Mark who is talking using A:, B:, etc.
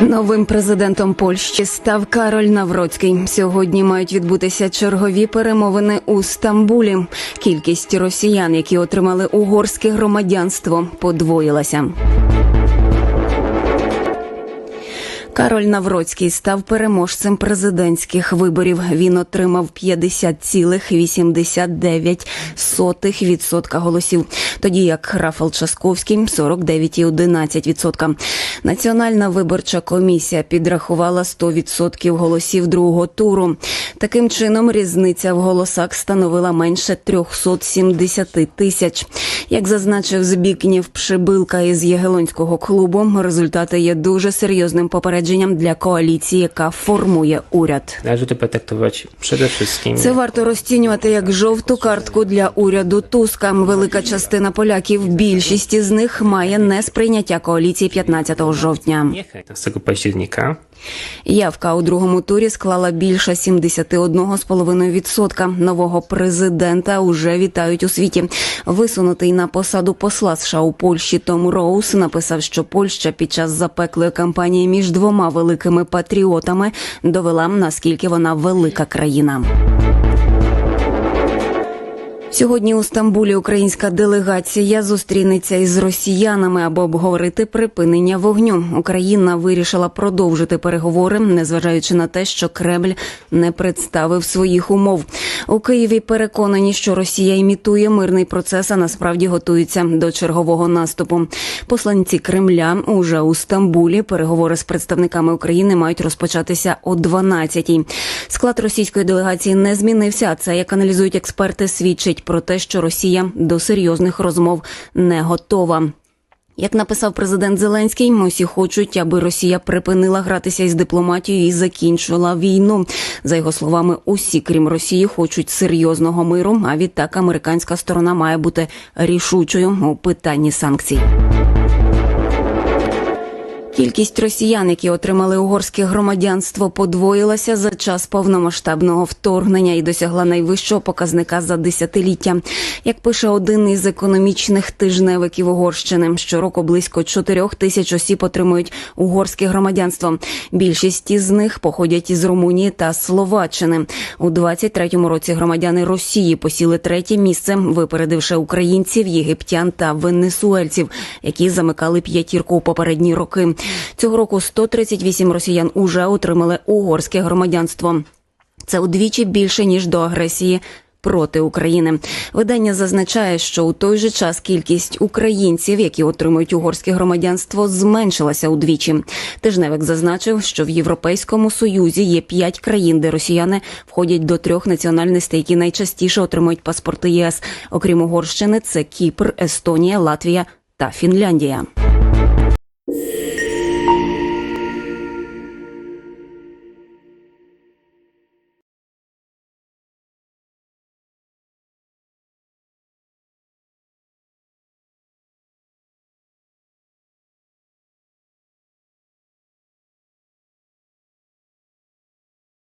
A: Новим президентом Польщі став Кароль Навроцький. Сьогодні мають відбутися чергові перемовини у Стамбулі. Кількість росіян, які отримали угорське громадянство, подвоїлася. Кароль Навроцький став переможцем президентських виборів. Він отримав 50,89% голосів, тоді як Рафал Часковський 49,11%. Національна виборча комісія підрахувала 100% голосів другого туру. Таким чином, різниця в голосах становила менше 370 тисяч. Як зазначив Збікнів Пшибилка із Єгелонського клубу, результати є дуже серйозним попередженням для коаліції, яка формує уряд.
B: Należy to potraktować przede wszystkim
A: Це варто розцінювати як жовту картку для уряду Туска. Велика частина поляків, більшість із них має несприйняття коаліції 15 жовтня.
B: 15 października.
A: Явка у другому турі склала більше 71,5%. Нового президента уже вітають у світі. Висунутий на посаду посла США у Польщі Том Роуз написав, що Польща під час запеклої кампанії між двома великими патріотами довела наскільки вона велика країна. Сьогодні у Стамбулі українська делегація зустрінеться із росіянами, аби обговорити припинення вогню. Україна вирішила продовжити переговори, незважаючи на те, що Кремль не представив своїх умов. У Києві переконані, що Росія імітує мирний процес, а насправді готується до чергового наступу. Посланці Кремля уже у Стамбулі переговори з представниками України мають розпочатися о 12-й. Склад російської делегації не змінився. А це як аналізують експерти, свідчить про те, що Росія до серйозних розмов не готова. Як написав президент Зеленський, усі хочуть, аби Росія припинила гратися із дипломатією і закінчила війну. За його словами, усі, крім Росії, хочуть серйозного миру. А відтак американська сторона має бути рішучою у питанні санкцій. Кількість росіян, які отримали угорське громадянство, подвоїлася за час повномасштабного вторгнення і досягла найвищого показника за десятиліття. Як пише один із економічних тижневиків Угорщини, щороку близько 4 тисяч осіб отримують угорське громадянство. Більшість із них походять із Румунії та Словаччини. У 23-му році громадяни Росії посіли третє місце, випередивши українців, єгиптян та венесуельців, які замикали п'ятірку у попередні роки. Цього року 138 росіян уже отримали угорське громадянство. Це удвічі більше ніж до агресії. Проти України видання зазначає, що у той же час кількість українців, які отримують угорське громадянство, зменшилася удвічі. Тижневик зазначив, що в Європейському Союзі є п'ять країн, де росіяни входять до трьох національностей, які найчастіше отримують паспорти ЄС. Окрім Угорщини, це Кіпр, Естонія, Латвія та Фінляндія.